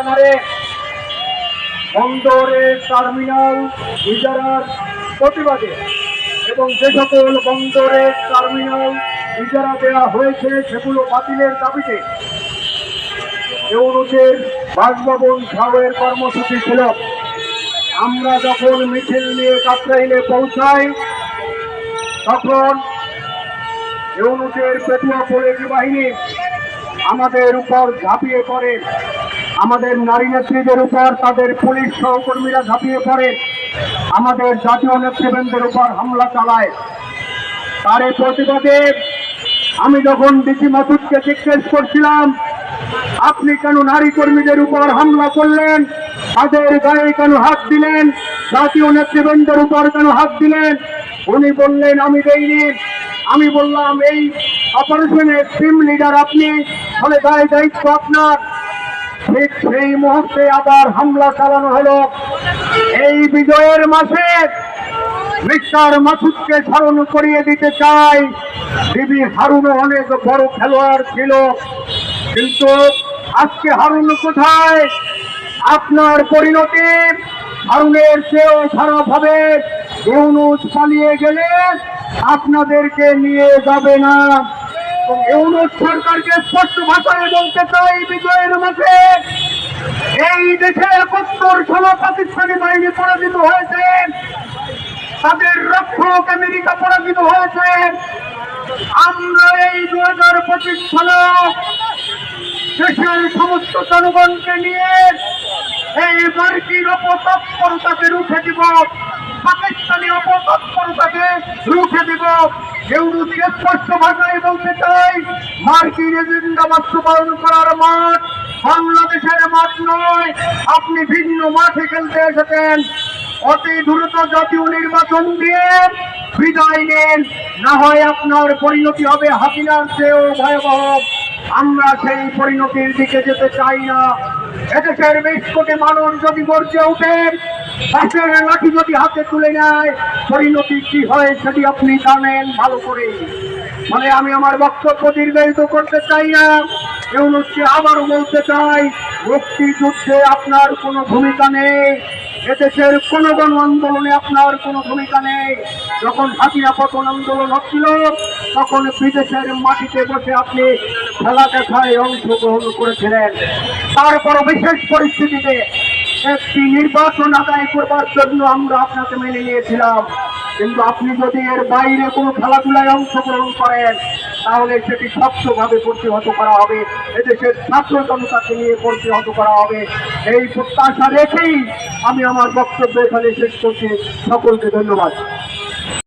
ব্যানারে বন্দরের টার্মিনাল ইজারার প্রতিবাদে। এবং যে সকল বন্দরের টার্মিনাল ইজারা দেওয়া হয়েছে, সেগুলো বাতিলের দাবিতে। ইউরোপের বাসভবন ছাড়ের কর্মসূচি ছিল। আমরা যখন মিছিল নিয়ে কাকরাইলে পৌঁছাই, তখন ইউনুসের পেটুয়া পুলিশ বাহিনী আমাদের উপর ঝাঁপিয়ে পড়ে। আমাদের নারী নেত্রীদের উপর, তাদের পুলিশ সহকর্মীরা ঝাঁপিয়ে পড়ে। আমাদের জাতীয় নেতৃবৃন্দের উপর হামলা চালায়। তার এই প্রতিবাদে আমি যখন ডিসি মাসুদকে জিজ্ঞেস করছিলাম, আপনি কেন নারী কর্মীদের উপর হামলা করলেন? তাদের গায়ে কেন হাত দিলেন? জাতীয় নেতৃবৃন্দের উপর কেন হাত দিলেন? উনি বললেন, আমি দেইনি। আমি বললাম, এই অপারেশনের টিম লিডার আপনি ফলে দায় দায়িত্ব আপনার। ঠিক সেই মুহূর্তে আবার হামলা চালানো হলো। এই বিজয়ের মাসে মিস্টার মাসুদকে স্মরণ করিয়ে দিতে চাই। বিবি হারুনও অনেক বড় খেলোয়াড় ছিল। কিন্তু আজকে হারুন কোথায়? আপনার পরিণতি? হারুনের চেয়েও খারাপ হবে। ইউনুস পালিয়ে গেলে আপনাদেরকে নিয়ে যাবে না। ইউনুস সরকারকে স্পষ্ট ভাষায় বলতে চাই বিজয়ের মাঝে এই দেশে একাত্তর ষোল পাকিস্তানি বাহিনী পরাজিত হয়েছে, তাদের রক্ষক আমেরিকা পরাজিত হয়েছে। আমরা এই দু হাজার পঁচিশ সালে দেশের সমস্ত জনগণকে নিয়ে এই মার্কিন অপতৎপরতাকে রুখে দিব, পাকিস্তানি অপতৎপরতাকে রুখে দিব। ইউরোপীয় স্পষ্ট ভাষায় বলতে চাই মার্কিন এজেন্ডা বাস্তবায়ন করার মাঠ। বাংলাদেশের মাঠ নয়। আপনি ভিন্ন মাঠে খেলতে এসেছেন। অতি দ্রুত জাতীয় নির্বাচন দিয়ে বিদায় নেন। না হয় আপনার পরিণতি হবে হাসিনার চেয়েও ভয়াবহ। আমরা সেই পরিণতির দিকে যেতে চাই না। এদেশের বেশ কোটি মানুষ যদি গর্জে ওঠে বাসের লাঠি যদি হাতে তুলে নেয়, পরিণতি কি হয় সেটি আপনি জানেন ভালো করে। মানে আমি আমার বক্তব্য দীর্ঘায়িত করতে চাই না হচ্ছে আবারও বলতে চাই, মুক্তিযুদ্ধে আপনার কোনো ভূমিকা নেই, এদেশের কোন গণ আন্দোলনে আপনার কোনো ভূমিকা নেই। যখন হাতিয়া পতন আন্দোলন হচ্ছিল, তখন বিদেশের মাটিতে বসে আপনি খেলা দেখায় অংশগ্রহণ করেছিলেন। তারপর বিশেষ পরিস্থিতিতে একটি নির্বাচন আদায় করবার জন্য আমরা আপনাকে মেনে নিয়েছিলাম। কিন্তু আপনি যদি এর বাইরে কোনো খেলাধুলায় অংশগ্রহণ করেন, তাহলে সেটি স্বচ্ছভাবে প্রতিহত করা হবে। এদেশের ছাত্র জনতাকে নিয়ে প্রতিহত করা হবে। এই প্রত্যাশা রেখেই আমি আমার বক্তব্য এখানে শেষ করছি। সকলকে ধন্যবাদ।